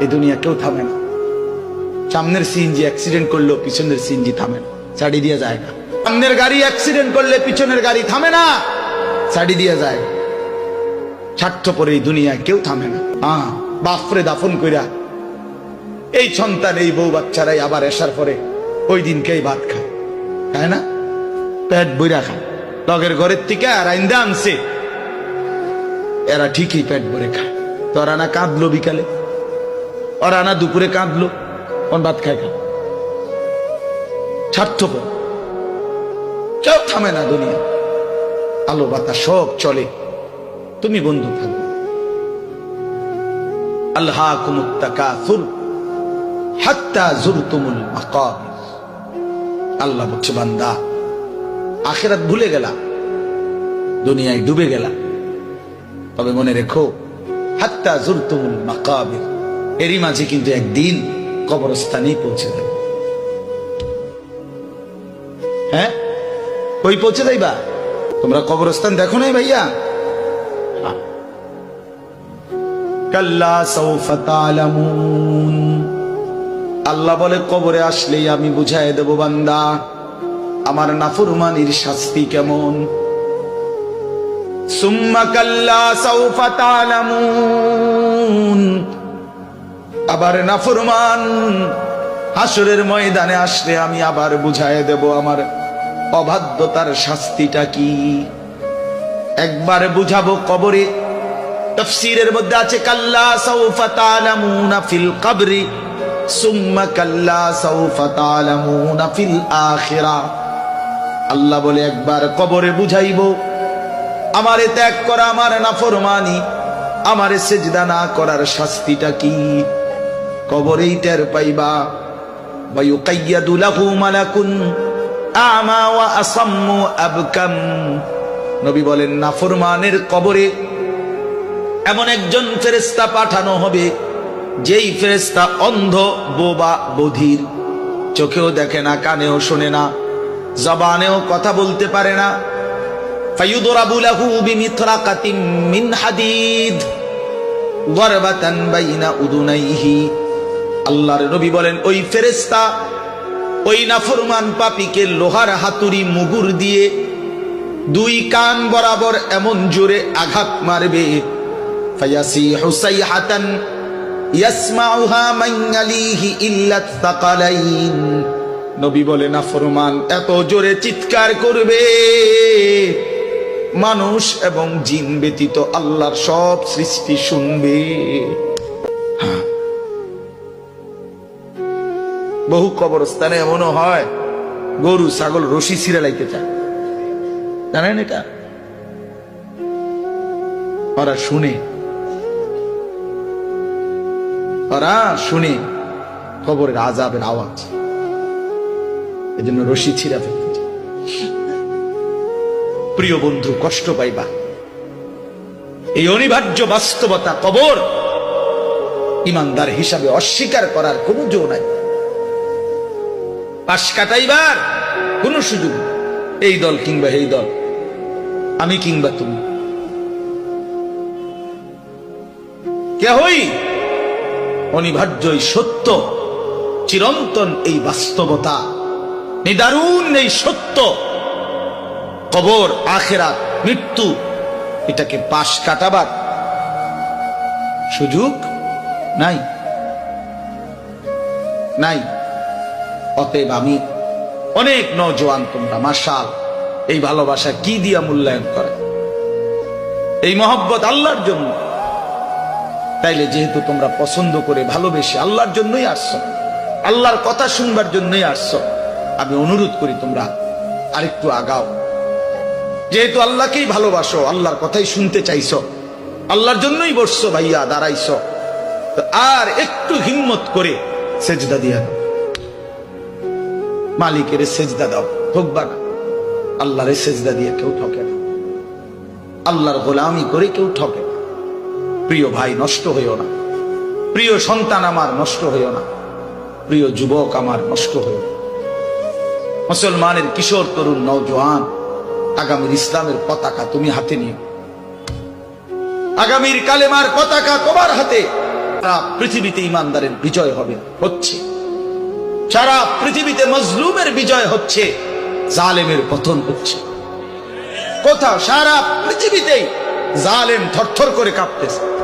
এই দুনিয়া কেউ থামে না। সামনের সিএনজি অ্যাক্সিডেন্ট করলেও পিছনের সিএনজি থামে না। ছাড়ি দিয়ে যায় না। সামনের গাড়ি অ্যাক্সিডেন্ট করলে পিছনের গাড়ি থামে না। ছাড়ি দিয়ে যায়। স্বার্থপর এই দুনিয়ায় কেউ থামে না। হ্যাঁ বাফরে দাফন কইরা এই সন্তান, এই বউ বাচ্চারাই আবার আসার পরে ওই দিনকেই ভাত খায়। খায় না? পেট বইরা খায়। লগের ঘরের থেকে আর আইন্দা আনছে। এরা ঠিকই পেট ভরে খায়। তোরা না কাঁদলো বিকালে? ওরা না দুপুরে কাঁদলো কোন ভাত খায় খা স্বার্থপর কেউ থামে না দুনিয়া আলো বাতাস সব চলে তুমি বন্ধু থাকবে আল্লাহ আল্লাহ বান্দা ভুলে দুনিয়ায় ডুবে গেলা তবে মনে রেখো হাত্তা জুরতুমুল মাকাবির এরই মাঝে কিন্তু একদিন কবরস্থানেই পৌঁছে যাবে। হ্যাঁ? ওই পৌঁছে যাইবা? তোমরা কবরস্থান দেখো নাই ভাইয়া? কাল্লা আল্লাহ বলে, কবরে আসলেই আমি বুঝাই দেব, বান্দা, আমার নাফরমানির শাস্তি কেমন? সুম্মা কাল্লা সৌফা তালামুন। আবার নাফরমান হাসরের ময়দানে আসলে আমি আবার বুঝাই দেব আমার অবাধ্যতার শাস্তিটা কি। একবার বুঝাবো কবরে। তফসিরের মধ্যে আছে, কাল্লা তালামুনা ফিল কবরি, সুম্মা কাল্লা তালামুনা ফিল আখিরা। আল্লাহ বলে, একবার কবরে বুঝাইব। আমারে ত্যাগ করা, আমার নাফরমানি, আমারে সেজদা না করার শাস্তিটা কি? কবরেই টের পাইবা ويقيد له ملك أعمى وأصم أبكم নবী বলেন নাফরমানের কবরে এমন একজন ফেরেস্তা পাঠানো হবে যেই ফেরেস্তা অন্ধ বোবা বধির চোখেও দেখে না কানেও শোনে না জবানেও কথা বলতে পারে না ফায়ুদরাবু লাহু বিমিথরাকাতিম মিন হাদিদ ওয়ারবাতান বাইনা উদুনাইহি আল্লাহর নবী বলেন, ওই ফেরেস্তা ওই নাফরমান পাপিকে লোহার হাতুড়ি মুগুর দিয়ে দুই কান বরাবর এমন জোরে আঘাত মারবে। হাতান নবী এত জোরে চিৎকার করবে। মানুষ এবং জিন ব্যতীত আল্লাহর সব সৃষ্টি শুনবে। বহু কবরস্থানে এমনও হয়, গরু, ছাগল, রশি ছিঁড়ে লাইতে চায়। জানেন এটা? ওরা শুনে। ওরা শুনে কবরের আজাবের আওয়াজ। এই জন্য রশি ছিঁড়া ফেলতে প্রিয় বন্ধু, কষ্ট পাইবা। এই অনিবার্য বাস্তবতা কবর ইমানদার হিসাবে অস্বীকার করার কোনো জো নাই। পাশ কাটাইবার কোন সুযোগ এই দল কিংবা এই দল, আমি কিংবা তুমি। কেহই অনিবার্য এই সত্য, চিরন্তন এই বাস্তবতা, নিদারুণ এই সত্য। কবর, আখেরাত, মৃত্যু, এটাকে পাশ কাটাবার সুযোগ নাই। নাই। অতএব আমি অনেক নজওয়ান তোমরা মাসাল এই ভালোবাসা কি দিয়া মূল্যায়ন করে? এই মহব্বত আল্লাহর জন্য। তাইলে যেহেতু তোমরা পছন্দ করে ভালোবেসে আল্লাহর জন্যই আসছো, আল্লাহর কথা শুনবার জন্যই আসছো, আমি অনুরোধ করি তোমরা আরেকটু আগাও। যেহেতু আল্লাহকেই ভালোবাসো, আল্লাহর কথাই শুনতে চাইছ, আল্লাহর জন্যই বসছো ভাইয়া, দাঁড়াইছ আর একটু হিম্মত করে সেজদা দিয়া মালিকের সেজদা দাও ঠকবা না। আল্লাহরে সেজদা দিয়ে কেউ ঠকে না। আল্লাহর গোলামি করে কেউ ঠকে না। প্রিয় ভাই, নষ্ট হইও না। প্রিয় সন্তান আমার, নষ্ট হইও না। প্রিয় যুবক আমার, নষ্ট হইও না। মুসলমানের কিশোর, তরুণ, নওজোয়ান, আগামীর ইসলামের পতাকা তুমি হাতে নিও। আগামীর কালেমার পতাকা তোমার হাতে। পৃথিবীতে ইমানদারের বিজয় হবে হচ্ছে। সারা পৃথিবীতে মজলুমের বিজয় হচ্ছে, জালেমের পতন হচ্ছে। কোথাও সারা পৃথিবীতেই জালেম থরথর করে কাঁপতেছে।